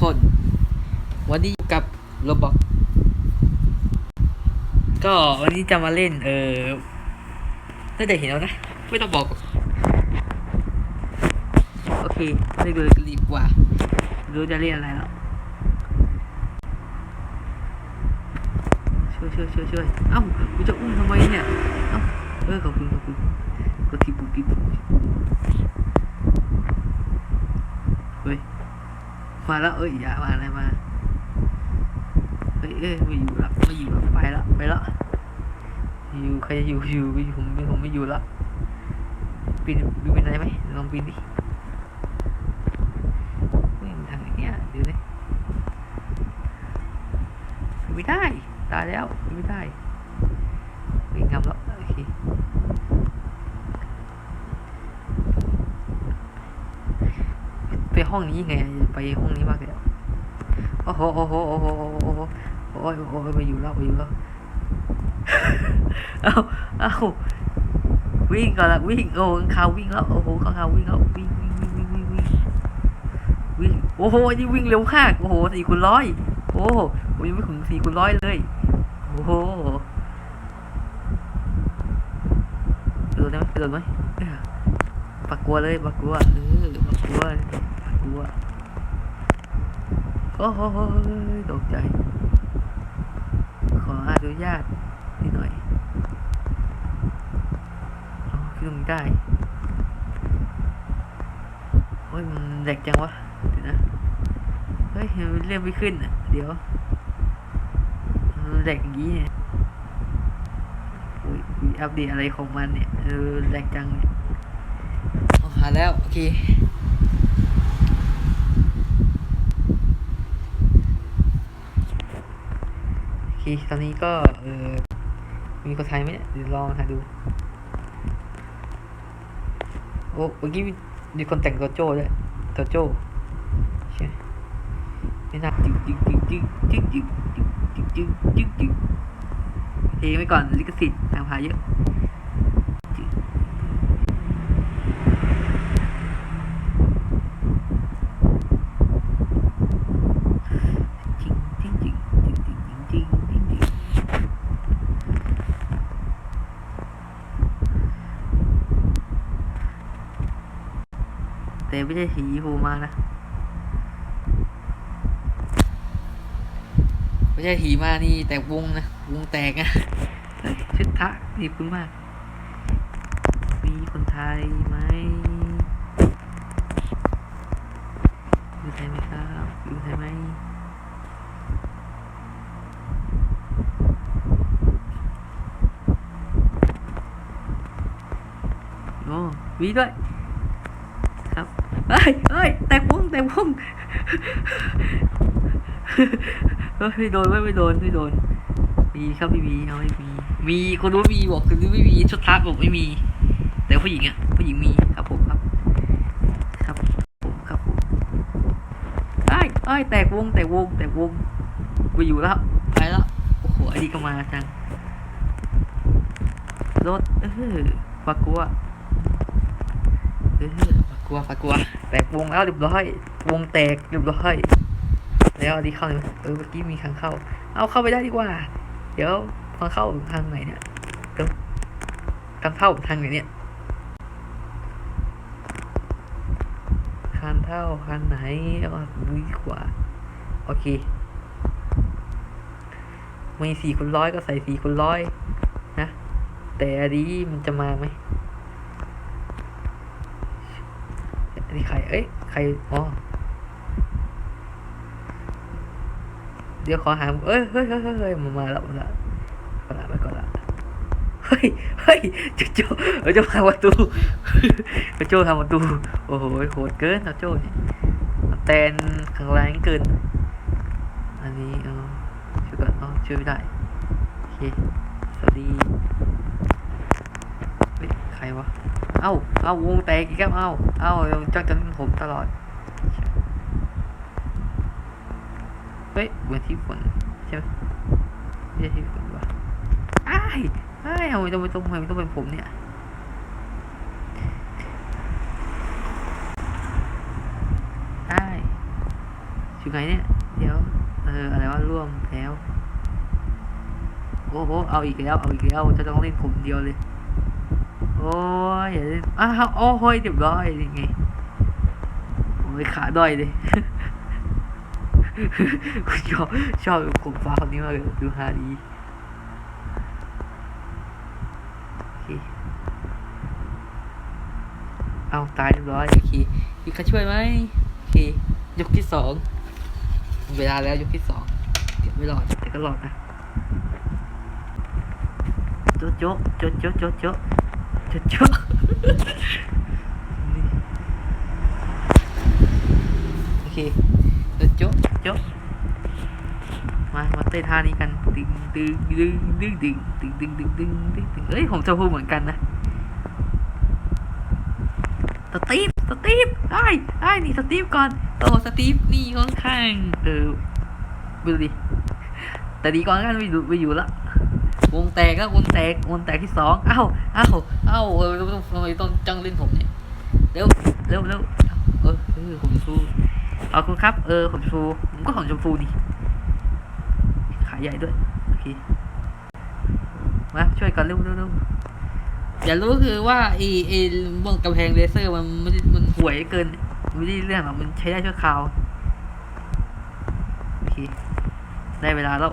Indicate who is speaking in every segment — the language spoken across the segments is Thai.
Speaker 1: คน วันนี้อยู่กับโรบอกก็วันนี้จะมาเล่น เออน่าจะเห็นแล้วนะ ไม่ต้องบอก โอเคไม่เลยรีบกว่า รู้จะเล่นอะไรแล้วช่วยช่วยช่วยช่วยเอ้ากูจะอุ้มทำไมเนี่ย เอ้าเออขอบคุณขอบคุณกดทีปุ๊บทีปุ๊บเฮ้ย มาแล้วเอ้ยอย่ามาอะไรมาเฮ้ยเอ้ยไม่อยู่ละไม่อยู่ละไปละไปละอยู่ใครจะอยู่อยู่อยู่ผมไม่ผมไม่อยู่ละปีนดูเป็นไรไหมลองปีนดิวิ่ทางไหนเนี่ยดูดิไม่ได้ตายแล้วไม่ได้วิ่งำแล้วโอเคไป ห้องนี้ไง ไปห้องนี้มากเลยโอ้โหโอ้โหโอ้โหโอ้โหโอ้โหโอ้ยโอ้ยไปอยู่แล้วไปอยู่แล้วเอาเอาวิ่งก่อนละวิ่งโอ้ข้าววิ่งแล้วโอ้โหข้างขาววิ่งแล้ววิ่งวิ่งวิ่งวิ่งวิ่งวิ่งวิ่งโอ้โหนี่วิ่งเร็วมากโอ้โหสี่คูณร้อยโอ้โหยังไม่ถึงสี่คูณร้อยเลยโอ้โหกระโดได้ไหมกระโดไหมปักกลัวเลยปักกลัวเออปักกลัวปักกลัว โอ้โหตกใจ ขออนุญาตนิดหน่อยอ๋อขึ้นตรงได้ โอ้ยมันแหลกจังวะ เดี๋ยวนะ เฮ้ยเลื่อนไม่ขึ้นอะ เดี๋ยวมันแหลกอย่างนี้เนี่ยอุ้ยอัปเดตอะไรของมันเนี่ย เออแหลกจังเนี่ยหาแล้ว โอเค โอเคตอนนี้ก็เออมีคนไทยไหมเนี่ยเดี๋ยวลองหาดู โอ้เมื่อกี้มีคนแต่งตัวโจ้ด้วยตัวโจ้ใช่ไม่น่าจิ๊กจิ๊กจิ๊กจิ๊กจิ๊กจิ๊กจิ๊กจิ๊กจิ๊กจิ๊กเทไว้ก่อนลิขสิทธิ์ทางพาเยอะ แต่ไม่ใช่สีฟูมานะ ไม่ใช่หีมานี่แต่วงนะ วงแตกนะเฮ้ยชุดทะดีคุณมาก มีคนไทยไหมอยู่ไทยไหมครับอยู่ไทยไหมโอ้มีด้วยครับ เฮ้ยเฮ้ยแตกวงแตกวงเฮ้ยไม่โดนไม่โดนไม่โดนมีครับไม่มีเอาไม่มี มีคนรู้ว่ามีบอกคนรู้ไม่มีชุดทักบอกไม่มี แต่ผู้หญิงอะผู้หญิงมีครับผมครับ ครับผมครับผมไอ้ไอ้ยแตกวงแตกวงแตกวงไปอยู่แล้วไปแล้วโอ้โหไอ้นี่ก็มาจังรถเออปากกัวเออ กกัวปากกัวแตกวงแล้วเรียบร้อยวงแตกเรียบร้อยแล้วอันนี้เข้าเลยไหมเออเมื่อกี้มีทางเข้า เอาเข้าไปได้ดีกว่า เดี๋ยวทางเข้าทางไหนเนี่ยทางเข้าทางไหนเนี่ยทางเข้าทางไหนเอาดูดีกว่าโอเคมีสี่คูณร้อยก็ใส่สี่คูณร้อยนะแต่อันนี้มันจะมาไหมอั นนี้ใคร เอ้ย ใคร อ๋อ เดี๋ยวขอหาเอ้ย เฮ้ยเฮ้ยเฮ้ยมามาแล้วมาแล้วก่อนละไปก่อนละ เฮ้ย เฮ้ยโจโจเออโจทำประตูโจทำประตู โอ้โห โหดเกินเอาโจเนี่ยแตนข้างแรงเกิน อันนี้ เออช่วยก่อนเอ๋อช่วยไม่ได้ โอเค สวัสดี ใครวะ เอ้า เอ้าวงแตกอีกแล้วเอ้า เอ้าจ้องจนผมตลอด เฮ้ยเหมือนที่ฝนใช่ไหมไม่ใช่ที่ฝนวะอ้ายอ้ายทำไมต้องไปต้องไมต้องเป็นผมเนี่ยอ้ายอยู่ไงเนี่ย เดี๋ยว เออ อะไรวะร่วมแล้ว โอ้โห เอาอีกแล้ว เอาอีกแล้ว จะต้องเล่นผมเดียวเลย โอ้ยอย่าเล่นอ้าวโอ้โหเรียบร้อยยังไงโอ้ยขาด้อยเลยชอบชอบกลุ่มฟ้าคนนี้มากเลยดูฮาดีโอเคเอาตายเรียบร้อยโอเคมีใครช่วยไหมโอเคยกที่สองเวลาแล้วยกที่สองเดี๋ยวไม่รอดแต่ก็รอดนะโจ๊ะโจ๊ะโจ๊ะโจ๊ะโจ๊ะ โจ๊ะโจ๊ะโจ๊ะนี่โอเคโจ๊ะโจ๊ะโจ๊ะมามาเต้นท่านี้กันดึงดึงดึงดึงดึงดึงดึงดึงดึงดึงดึงเอ้ยผมจะพูดเหมือนกันนะสตีฟสตีฟได้ได้นี่สตีฟก่อนโอ้สตีฟนี่ค่อนข้างเออไม่รู้ดิแต่ดีก่อนกันไม่อยู่ไม่อยู่ละ วงแตกแล้ววงแตกวงแตกที่สองเอ้าเอ้าเอ้าเออทำไมต้องจังเล่นผมเนี่ยเร็วเร็วเร็วเออเออผมชูเอาคุณครับ เออผมชูผมก็ของชมพูนี่ขายใหญ่ด้วยโอเคมาช่วยกันเร็วเร็วเร็วอย่ารู้คือว่าไอไอ้บนกำแพงเลเซอร์มันม่ได้มันห่วยเกินไม่ได้เรื่องหรอกมันใช้ได้ชั่วคราวโอเคได้เวลาแล้ว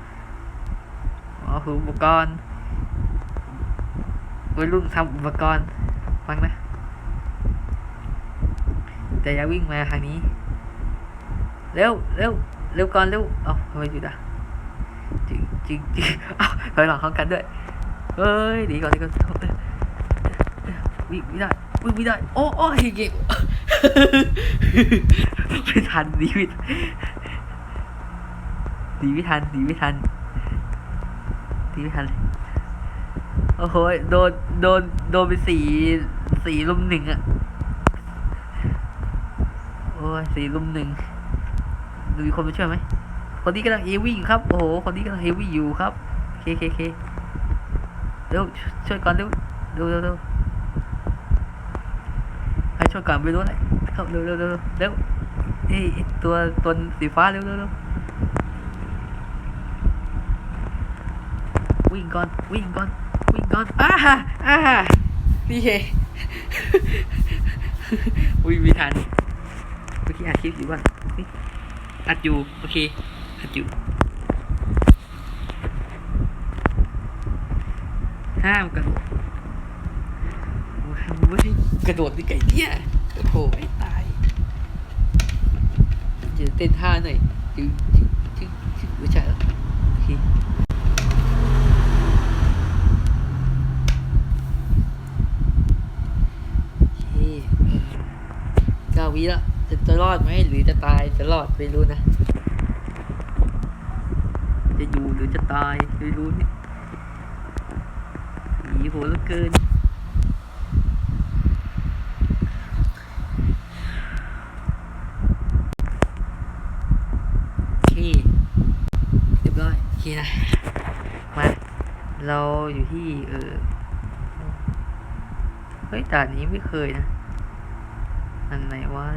Speaker 1: คืออุปกรณ์วัยรุ่นทำอุปกรณ์ ฟังนะ แต่อย่าวิ่งมาทางนี้ เร็วเร็วเร็วก่อนเร็วเอ้าทำไมหยุดอะจริงจริงจริงเอ้าถอยหลังเข้ากันด้วย เฮ้ยดีก่อนดีก่อนเออเออเออวิ่งไม่ได้วิ่งไม่ได้ โอ้โอ้ยเก็บไม่ทันดีไม่ดีไม่ทันดีไม่ทัน ดีไม่ทันโอ้โหโดนโดนโดนไปสี่สี่ลุมหนึ่งอะโอ้ยสี่ลุมหนึ่งดูมีคนมาช่วยไหมคนนี้กำลังเอวี่อยู่ครับ โอ้โห คนนี้กำลังเอวี่งอยู่ครับเคเคเคเร็วช่วยก่อนเร็วเร็วเร็วเร็วให้ช่วยก่อนไม่รู้อะไรเข้าเร็วเร็วเร็วเร็วเอ้ยไอ้ตัวตัวสีฟ้าเร็วเร็วเร็ววิ่ง ก่อนวิ่งก่อนวิ่งก่อนอ้าฮ่าอ้าฮ่านี่เฮวิ่งไม่ทันเมื่อกี้อัดคลิปอยู่ว่าอัดอยู่โอเคอัดอยู่ห้ามกระโดดโอ้ยไม่ให้กระโดดดิไก่เนี่ยโอ้โหไอ้ตายเดี๋ยวเต้นท่าหน่อยจึงจึงจึงจึงไม่ใช่แล้วโอเคโอเคเออเก้า วิแล้วจะจะรอดไหมหรือจะตายจะรอดไม่รู้นะ จะอยู่หรือจะตายไม่รู้เนี่ยหนีโหดเหลือเกินโอเคเรียบร้ยโอเคนะมาเราอยู่ที่เออเฮ้ยด่านนี้ไม่เคยนะ อันไหนวะ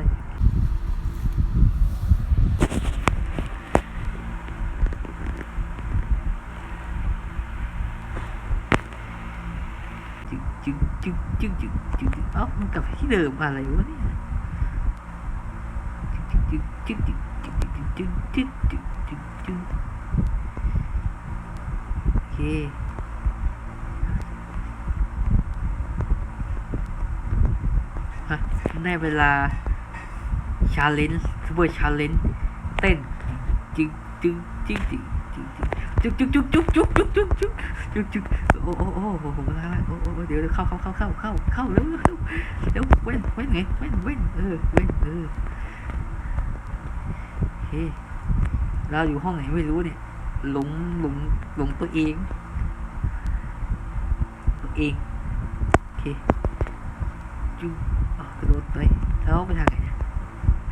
Speaker 1: จึ๊กจึ๊กจึ๊กจึ๊กจึ๊กจึ๊กจึ๊กเอ้ามันกลับไะได้เวลาชาเลนจ์ซูเปอร์ชาเลนจ์เต้นจึ๊กจึ๊กจึ๊กจึ๊กจึ๊กจึ๊กจึ๊กจึ๊กจึ๊กจึ๊กจึ๊กจึ๊กจึ๊กจึ๊กโอ้โอ้โอ้โอ้โหลาโอ้โอ้เดี๋ยวเข้าเข้าเข้าเข้าเข้าเข้าเร็วเร็วเร็วเร็วเว้นเว้นไงเว้นเว้นเออเว้นเออโอเคเราอยู่ห้องไหนไม่รู้เนี่ยหลงหลงหลงตัวเองตัวเองโอเคจุ๊ก ระโดดไปแล้วไปทางไหน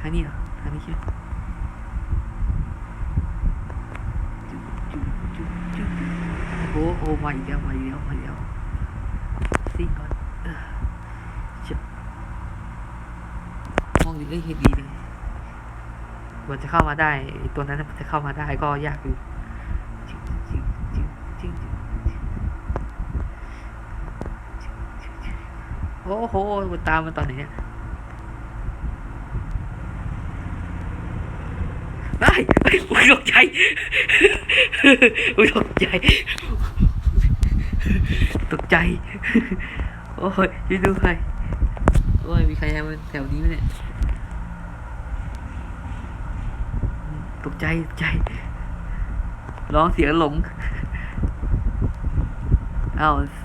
Speaker 1: ทางนี้เหรอทางนี้ใช่ไหมโอ้โอ้มาอีกแล้วมาอีกแล้วมาอีกแล้วซิ่งก่อนเออชิบห้องนี้ก็เห็นดีเลยกว่าจะเข้ามาได้ตัวนั้นจะเข้ามาได้ก็ยากอยู่จิ๊บจิ๊บจิ๊บจิ๊บจิ๊บโอ้โหมันตามมันตอนไหนเนี่ย ได้เฮ้ยอุ๊ยตกใจอุ๊ยตกใจตกใจ โอ้ยช่วยด้วยโอ้ย มีใครมาแถวนี้ไหมเนี่ยตกใจตกใจ ร้องเสียงหลง เอ้าส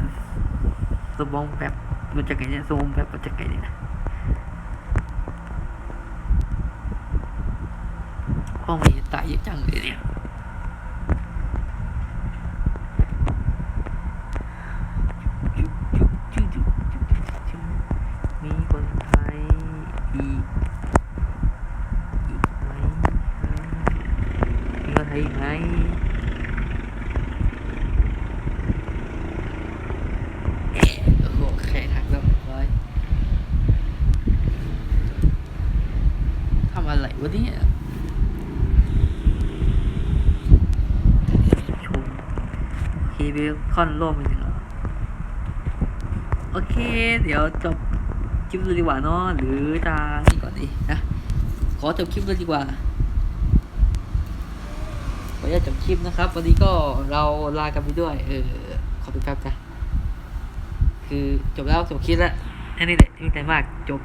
Speaker 1: สมองแบบมันจะไงเนี่ยสมองแบบมันจะไงเนี่ยนะ ห้องมีตายเยอะจังเลยเนี่ยมีคนไทยอีกอีกไหมมีคนไทยอีกไหมเอ๊ะโอ้โหแขนหักแล้วร้อยทำอะไรวะเนี่ยชมโอเคเบล คอนโลกไปหนึ่งโอเค เดี๋ยวจบคลิปเลยดีกว่าเนาะหรือจะนี่ก่อนดีนะขอจบคลิปเลยดีกว่าขออนุญาตจบคลิปนะครับ วันนี้ก็เราลากันไปด้วย เออขอดูแป๊บจ้ะคือจบแล้วจบคลิปแล้วแค่นี้แหละไม่มีอะไรมากจบ